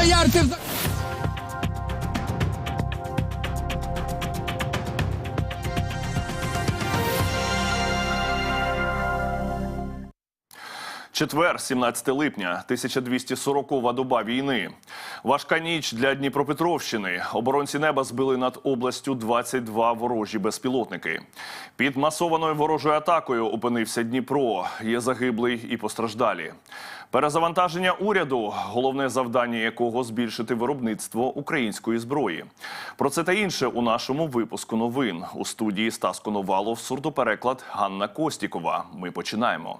стоярки в Четвер, 17 липня, 1240 доба війни. Важка ніч для Дніпропетровщини. Оборонці неба збили над областю 22 ворожі безпілотники. Під масованою ворожою атакою опинився Дніпро. Є загиблий і постраждалі. Перезавантаження уряду, головне завдання якого збільшити виробництво української зброї. Про це та інше у нашому випуску новин у студії Стас Коновалов, сурдопереклад Ганна Костікова. Ми починаємо.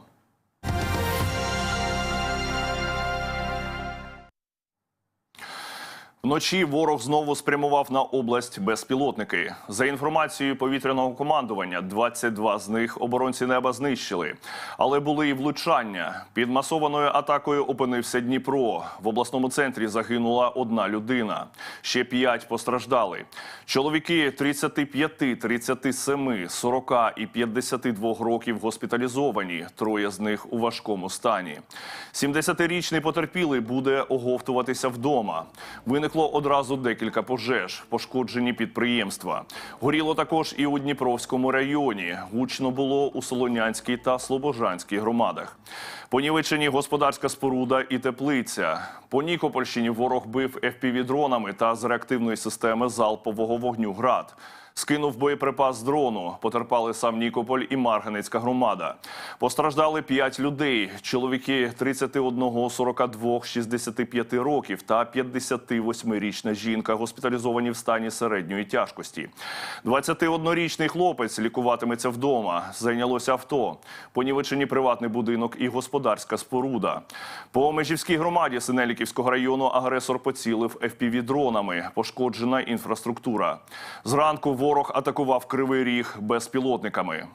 Вночі ворог знову спрямував на область безпілотники. За інформацією повітряного командування, 22 з них оборонці неба знищили. Але були і влучання. Під масованою атакою опинився Дніпро. В обласному центрі загинула одна людина. Ще п'ять постраждали. Чоловіки 35, 37, 40 і 52 років госпіталізовані. Троє з них у важкому стані. 70-річний потерпілий буде оговтуватися вдома. Виникло одразу декілька пожеж, пошкоджені підприємства. Горіло також і у Дніпровському районі. Гучно було у Солонянській та Слобожанській громадах. Понівечені господарська споруда і теплиця. По Нікопольщині ворог бив FPV-дронами та з реактивної системи залпового вогню «Град». Скинув боєприпас дрону. Потерпали сам Нікополь і Марганецька громада. Постраждали 5 людей. Чоловіки 31, 42, 65 років та 58-річна жінка госпіталізовані в стані середньої тяжкості. 21-річний хлопець лікуватиметься вдома. Зайнялося авто. Понівечені приватний будинок і господарська споруда. По Межівській громаді Синеліківського району агресор поцілив FPV-дронами. Пошкоджена інфраструктура. Зранку ворог атакував Кривий Ріг безпілотниками.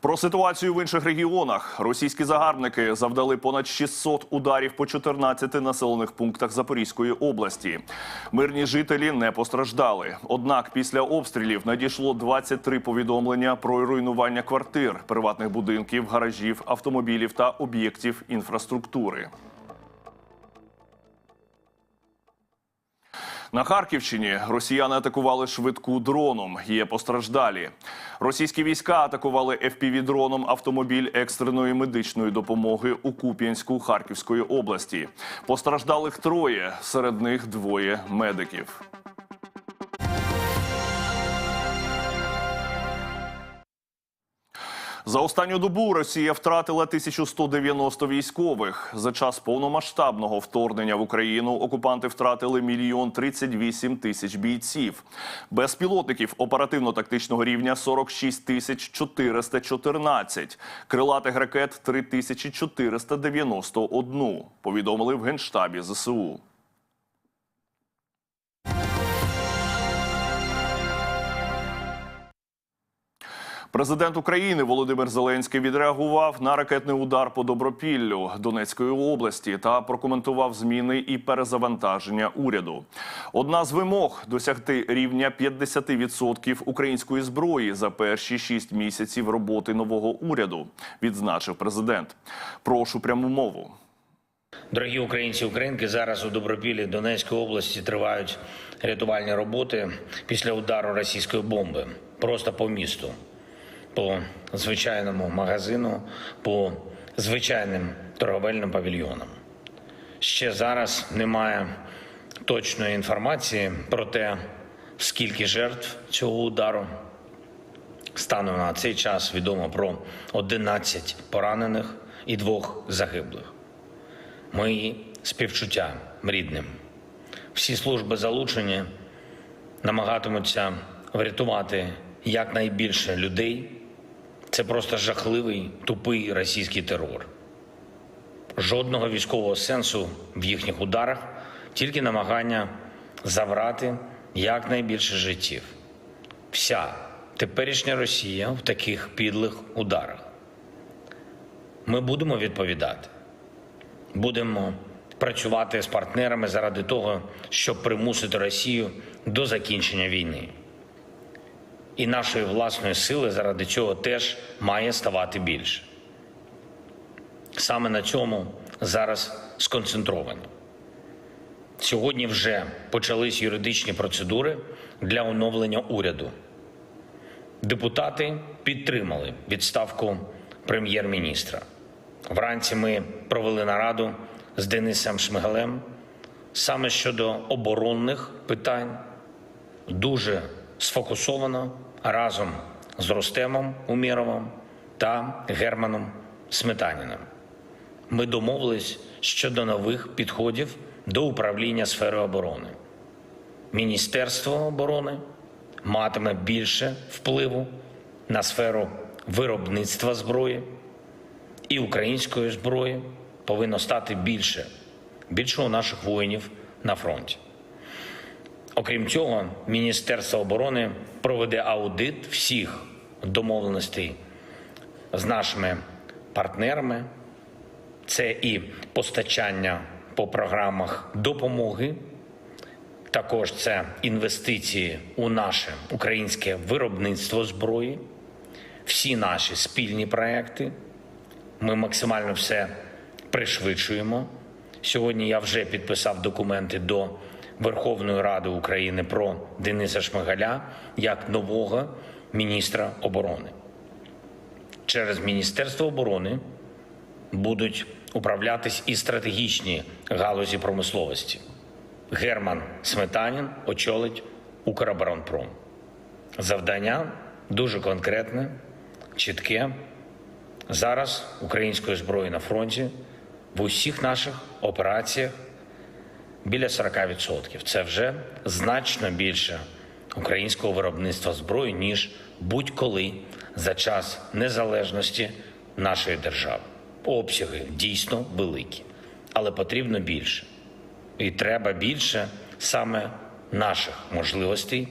Про ситуацію в інших регіонах російські загарбники завдали понад 600 ударів по 14 населених пунктах Запорізької області. Мирні жителі не постраждали. Однак після обстрілів надійшло 23 повідомлення про руйнування квартир, приватних будинків, гаражів, автомобілів та об'єктів інфраструктури. На Харківщині росіяни атакували швидку дроном. Є постраждалі. Російські війська атакували FPV-дроном автомобіль екстреної медичної допомоги у Куп'янську Харківської області. Постраждалих троє, серед них двоє медиків. За останню добу Росія втратила 1190 військових. За час повномасштабного вторгнення в Україну окупанти втратили мільйон 38 тисяч бійців. Безпілотників оперативно-тактичного рівня 46 тисяч 414. Крилатих ракет 3491, повідомили в Генштабі ЗСУ. Президент України Володимир Зеленський відреагував на ракетний удар по Добропіллю Донецької області та прокоментував зміни і перезавантаження уряду. Одна з вимог досягти рівня 50% української зброї за перші шість місяців роботи нового уряду, відзначив президент. Прошу пряму мову. Дорогі українці українки, зараз у Добропіллі Донецької області тривають рятувальні роботи після удару російської бомби просто по місту, по звичайному магазину, по звичайним торговельним павільйонам. Ще зараз немає точної інформації про те, скільки жертв цього удару. Станом на цей час відомо про 11 поранених і двох загиблих. Мої співчуття рідним. Всі служби залучені намагатимуться врятувати якнайбільше людей. Це просто жахливий, тупий російський терор. Жодного військового сенсу в їхніх ударах, тільки намагання забрати якнайбільше життів. Вся теперішня Росія в таких підлих ударах. Ми будемо відповідати. Будемо працювати з партнерами заради того, щоб примусити Росію до закінчення війни. І нашої власної сили заради цього теж має ставати більше. Саме на цьому зараз сконцентровано. Сьогодні вже почались юридичні процедури для оновлення уряду. Депутати підтримали відставку прем'єр-міністра. Вранці ми провели нараду з Денисом Шмигалем саме щодо оборонних питань, дуже сфокусовано разом з Рустемом Умєровим та Германом Сметаніним. Ми домовились щодо нових підходів до управління сферою оборони. Міністерство оборони матиме більше впливу на сферу виробництва зброї і української зброї повинно стати більше, більше у наших воїнів на фронті. Окрім цього, Міністерство оборони проведе аудит всіх домовленостей з нашими партнерами. Це і постачання по програмах допомоги, також це інвестиції у наше українське виробництво зброї, всі наші спільні проекти. Ми максимально все пришвидшуємо. Сьогодні я вже підписав документи до Верховної Ради України про Дениса Шмигаля як нового міністра оборони. Через Міністерство оборони будуть управлятись і стратегічні галузі промисловості. Герман Сметанін очолить Укроборонпром. Завдання дуже конкретне, чітке. Зараз української зброї на фронті в усіх наших операціях біля 40%. Це вже значно більше українського виробництва зброї, ніж будь-коли за час незалежності нашої держави. Обсяги дійсно великі, але потрібно більше. І треба більше саме наших можливостей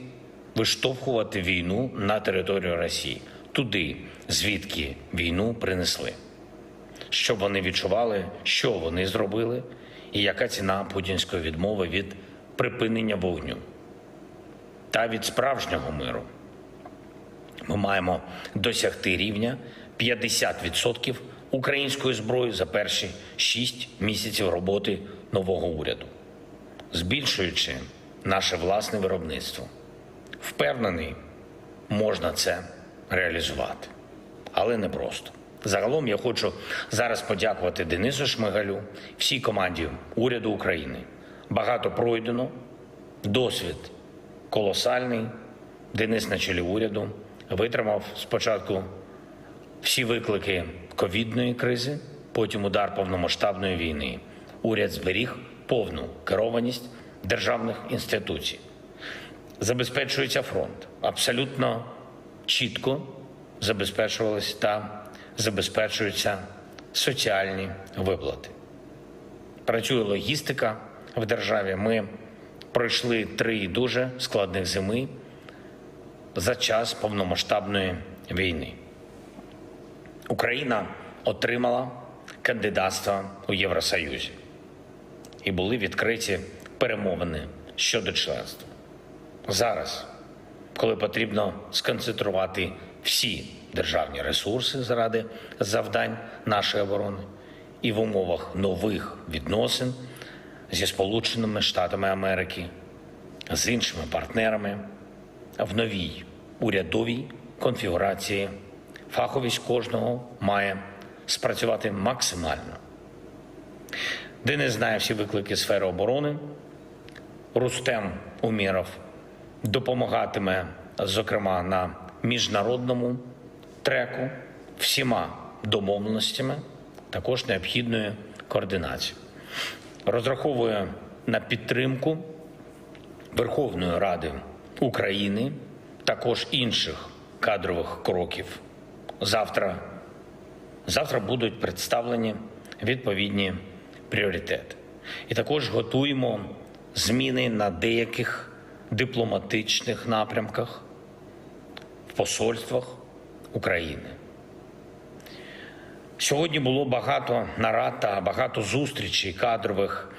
виштовхувати війну на територію Росії, туди, звідки війну принесли, щоб вони відчували, що вони зробили, і яка ціна путінської відмови від припинення вогню та від справжнього миру. Ми маємо досягти рівня 50% української зброї за перші 6 місяців роботи нового уряду, збільшуючи наше власне виробництво. Впевнений, можна це реалізувати, але не просто. Загалом я хочу зараз подякувати Денису Шмигалю, всій команді уряду України. Багато пройдено, досвід колосальний. Денис на чолі уряду витримав спочатку всі виклики ковідної кризи, потім удар повномасштабної війни. Уряд зберіг повну керованість державних інституцій. Забезпечується фронт. Абсолютно чітко забезпечувалися та забезпечуються соціальні виплати. Працює логістика в державі. Ми пройшли три дуже складних зими за час повномасштабної війни. Україна отримала кандидатство у Євросоюзі і були відкриті перемовини щодо членства. Зараз, коли потрібно сконцентрувати всі державні ресурси заради завдань нашої оборони і в умовах нових відносин зі Сполученими Штатами Америки, з іншими партнерами в новій урядовій конфігурації фаховість кожного має спрацювати максимально. Денис знає всі виклики сфери оборони. Рустем Уміров допомагатиме, зокрема, на міжнародному треку всіма домовленостями, також необхідною координацією. Розраховує на підтримку Верховної Ради України, також інших кадрових кроків. Завтра, завтра будуть представлені відповідні пріоритети. І також готуємо зміни на деяких дипломатичних напрямках посольствах України. Сьогодні було багато нарад та багато зустрічей кадрових,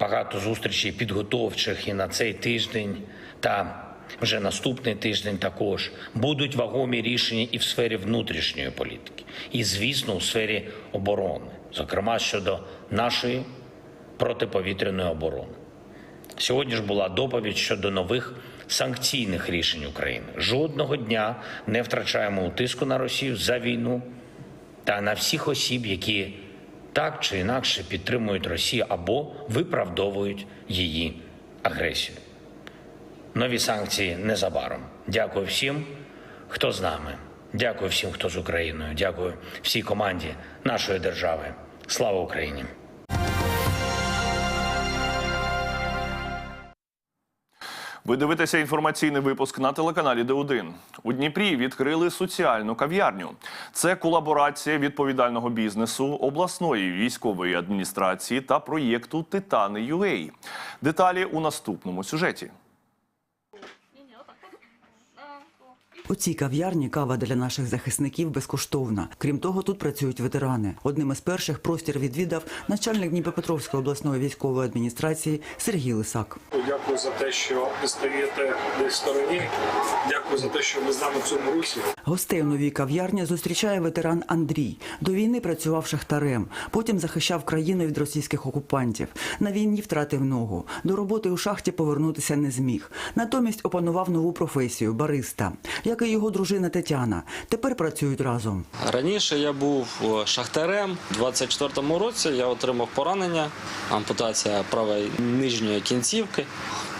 багато зустрічей підготовчих і на цей тиждень та Вже наступний тиждень також будуть вагомі рішення і в сфері внутрішньої політики, і, звісно, у сфері оборони, зокрема щодо нашої протиповітряної оборони. Сьогодні ж була доповідь щодо нових санкційних рішень України. Жодного дня не втрачаємо у тиску на Росію за війну та на всіх осіб, які так чи інакше підтримують Росію або виправдовують її агресію. Нові санкції незабаром. Дякую всім, хто з нами. Дякую всім, хто з Україною. Дякую всій команді нашої держави. Слава Україні! Ви дивитеся інформаційний випуск на телеканалі Д1. У Дніпрі відкрили соціальну кав'ярню. Це колаборація відповідального бізнесу, обласної військової адміністрації та проєкту Титани Юей. Деталі у наступному сюжеті. У цій кав'ярні кава для наших захисників безкоштовна. Крім того, тут працюють ветерани. Одним із перших простір відвідав начальник Дніпропетровської обласної військової адміністрації Сергій Лисак. Дякую за те, що ви стоїте десь в стороні. Дякую за те, що ви з нами в цьому русі. Гостей у новій кав'ярні зустрічає ветеран Андрій. До війни працював шахтарем, потім захищав країну від російських окупантів. На війні втратив ногу. До роботи у шахті повернутися не зміг. Натомість опанував нову професію бариста, як і його дружина Тетяна. Тепер працюють разом. Раніше я був е, шахтарем. У 24-му році я отримав поранення, ампутація правої нижньої кінцівки.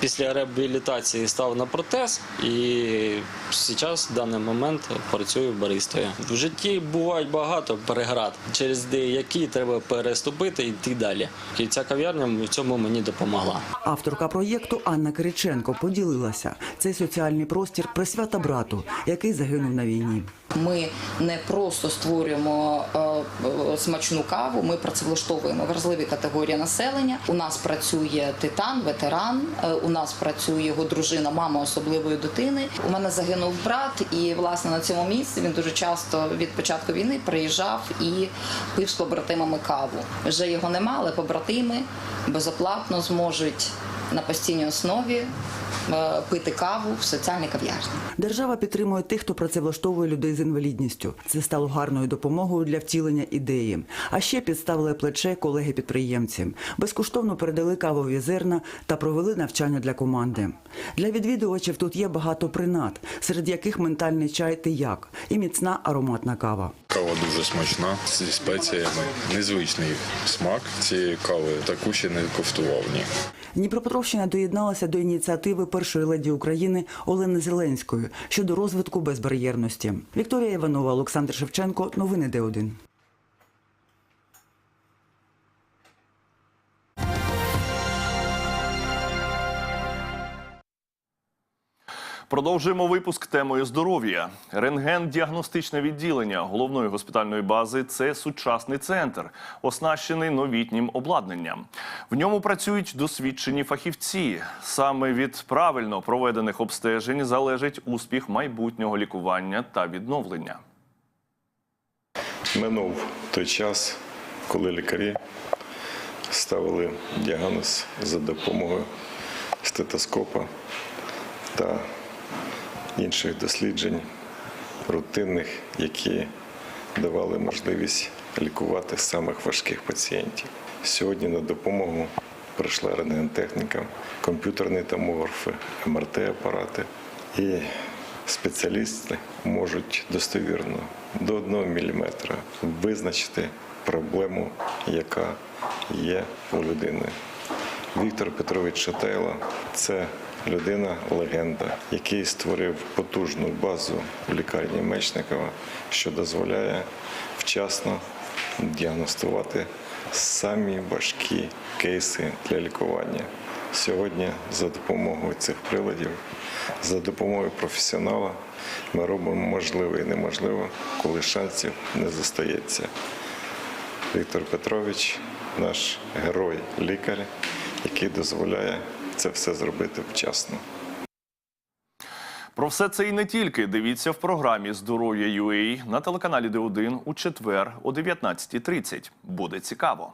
Після реабілітації став на протез і зараз в даний момент працюю баристою. В житті бувають багато переград, через які треба переступити і йти далі. І ця кав'ярня в цьому мені допомогла. Авторка проєкту Анна Кириченко поділилася. Цей соціальний простір присвята брату, який загинув на війні. Ми не просто створюємо е, смачну каву, ми працевлаштовуємо вразливі категорії населення. У нас працює титан, ветеран. е, У нас працює його дружина, мама особливої дитини. У мене загинув брат, і власне на цьому місці він дуже часто від початку війни приїжджав і пив з побратимами каву. Вже його нема, але побратими безоплатно зможуть на постійній основі пити каву в соціальній кав'ярні. Держава підтримує тих, хто працевлаштовує людей з інвалідністю. Це стало гарною допомогою для втілення ідеї. А ще підставили плече колеги-підприємці. Безкоштовно передали кавові зерна та провели навчання для команди. Для відвідувачів тут є багато принад, серед яких ментальний чай тияк і міцна ароматна кава. Кава дуже смачна зі спеціями. Незвичний смак цієї кави таку ще не коштував ні. Дніпропетровщина доєдналася до ініціативи першої леді України Олени Зеленської щодо розвитку безбар'єрності. Вікторія Іванова, Олександр Шевченко. Новини Д1. Продовжуємо випуск темою здоров'я. Рентген-діагностичне відділення головної госпітальної бази це сучасний центр, оснащений новітнім обладнанням. В ньому працюють досвідчені фахівці. Саме від правильно проведених обстежень залежить успіх майбутнього лікування та відновлення. Минув той час, коли лікарі ставили діагноз за допомогою стетоскопа та інших досліджень рутинних, які давали можливість лікувати самих важких пацієнтів. Сьогодні на допомогу прийшла рентгентехніка, комп'ютерні томографи, МРТ-апарати. І спеціалісти можуть достовірно до 1 мм визначити проблему, яка є у людини. Віктор Петрович Шатайло – це людина легенда, який створив потужну базу в лікарні Мечникова, що дозволяє вчасно діагностувати самі важкі кейси для лікування. Сьогодні за допомогою цих приладів, за допомогою професіонала, ми робимо можливе і неможливе, коли шансів не зостається. Віктор Петрович наш герой, лікар, який дозволяє це все зробити вчасно. Про все це і не тільки дивіться в програмі Здоров'я UA на телеканалі Д1 у четвер о 19.30. Буде цікаво.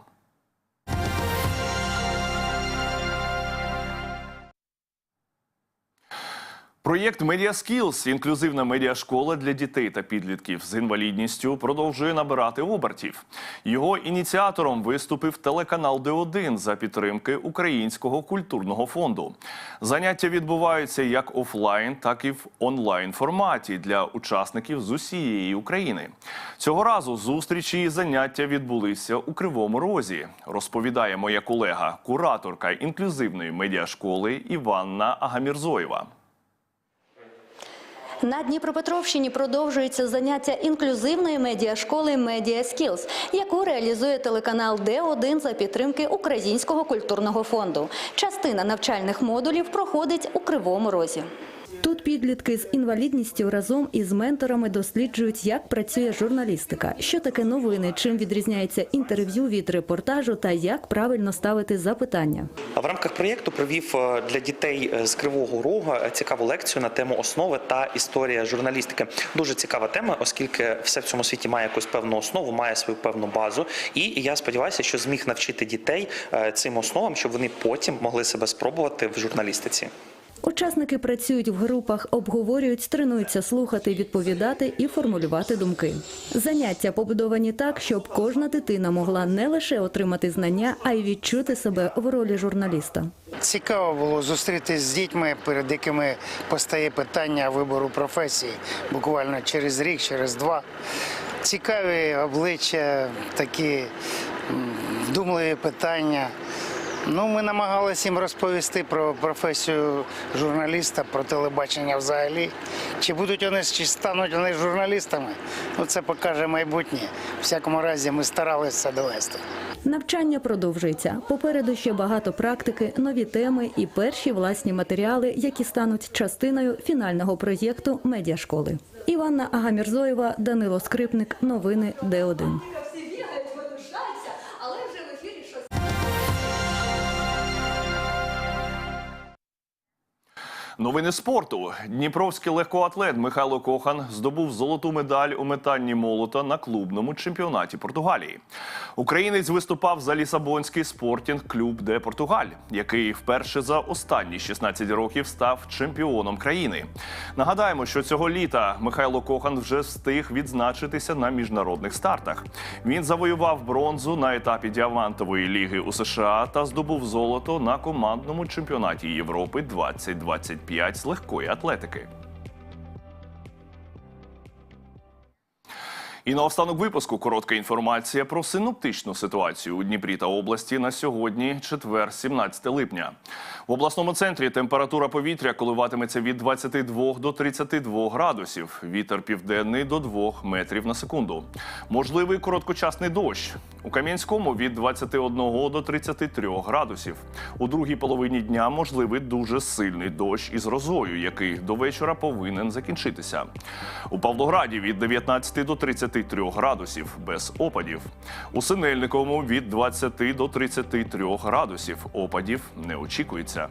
Проєкт Media Skills – інклюзивна медіашкола для дітей та підлітків з інвалідністю продовжує набирати обертів. Його ініціатором виступив телеканал Д1 за підтримки Українського культурного фонду. Заняття відбуваються як офлайн, так і в онлайн форматі для учасників з усієї України. Цього разу зустрічі і заняття відбулися у Кривому Розі. Розповідає моя колега, кураторка інклюзивної медіашколи Іванна Агамірзоєва. На Дніпропетровщині продовжується заняття інклюзивної медіашколи Медіа Скілз, яку реалізує телеканал Д1 за підтримки Українського культурного фонду. Частина навчальних модулів проходить у Кривому Розі. Тут підлітки з інвалідністю разом із менторами досліджують, як працює журналістика, що таке новини, чим відрізняється інтерв'ю від репортажу та як правильно ставити запитання. В рамках проєкту провів е, для дітей е, з Кривого Рогу е, цікаву лекцію на тему основи та історія журналістики. Дуже цікава тема, оскільки все в цьому світі має якусь певну основу, має свою певну базу. І я сподіваюся, що зміг навчити дітей цим основам, щоб вони потім могли себе спробувати в журналістиці. Учасники працюють в групах, обговорюють, тренуються слухати, відповідати і формулювати думки. Заняття побудовані так, щоб кожна дитина могла не лише отримати знання, а й відчути себе в ролі журналіста. Цікаво було зустрітися з дітьми, перед якими постає питання вибору професії буквально через рік, через два. Цікаві обличчя, такі м, вдумливі питання. Ну, ми намагалися їм розповісти про професію журналіста, про телебачення взагалі. Чи будуть вони, чи стануть вони журналістами? Ну, це покаже майбутнє. В всякому разі, ми старалися довести. Навчання продовжується. Попереду ще багато практики, нові теми і перші власні матеріали, які стануть частиною фінального проєкту медіашколи. Іванна Агамірзоєва, Данило Скрипник. Новини Д1. Новини спорту. Дніпровський легкоатлет Михайло Кохан здобув золоту медаль у метанні молота на клубному чемпіонаті Португалії. Українець виступав за Лісабонський спортінг клуб де Португаль, який вперше за останні 16 років став чемпіоном країни. Нагадаємо, що цього літа Михайло Кохан вже встиг відзначитися на міжнародних стартах. Він завоював бронзу на етапі діамантової ліги у США та здобув золото на командному чемпіонаті Європи 2025 з легкої атлетики. І наостанок випуску коротка інформація про синоптичну ситуацію у Дніпрі та області на сьогодні, четвер, 17 липня. В обласному центрі температура повітря коливатиметься від 22 до 32 градусів. Вітер південний до 2 метрів на секунду. Можливий короткочасний дощ. У Кам'янському від 21 до 33 градусів. У другій половині дня можливий дуже сильний дощ із грозою, який до вечора повинен закінчитися. У Павлограді від 19 до 33 градусів без опадів. У Синельниковому від 20 до 33 градусів. Опадів не очікується.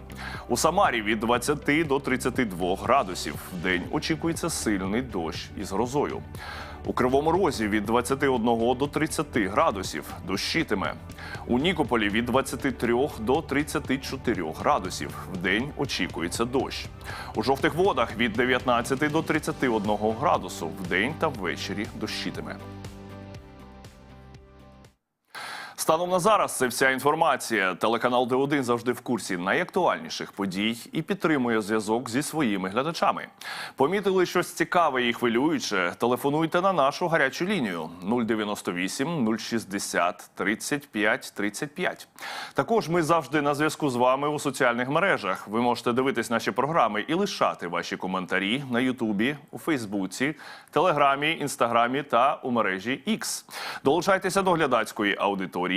У Самарі від 20 до 32 градусів. Вдень очікується сильний дощ із грозою. У Кривому Розі від 21 до 30 градусів дощитиме. У Нікополі від 23 до 34 градусів. В день очікується дощ. У жовтих водах від 19 до 31 градусу. В день та ввечері дощитиме. Станом на зараз це вся інформація. Телеканал Д1 завжди в курсі найактуальніших подій і підтримує зв'язок зі своїми глядачами. Помітили щось цікаве і хвилююче? Телефонуйте на нашу гарячу лінію 098 060 35 35. Також ми завжди на зв'язку з вами у соціальних мережах. Ви можете дивитись наші програми і лишати ваші коментарі на Ютубі, у Фейсбуці, Телеграмі, Інстаграмі та у мережі X. Долучайтеся до глядацької аудиторії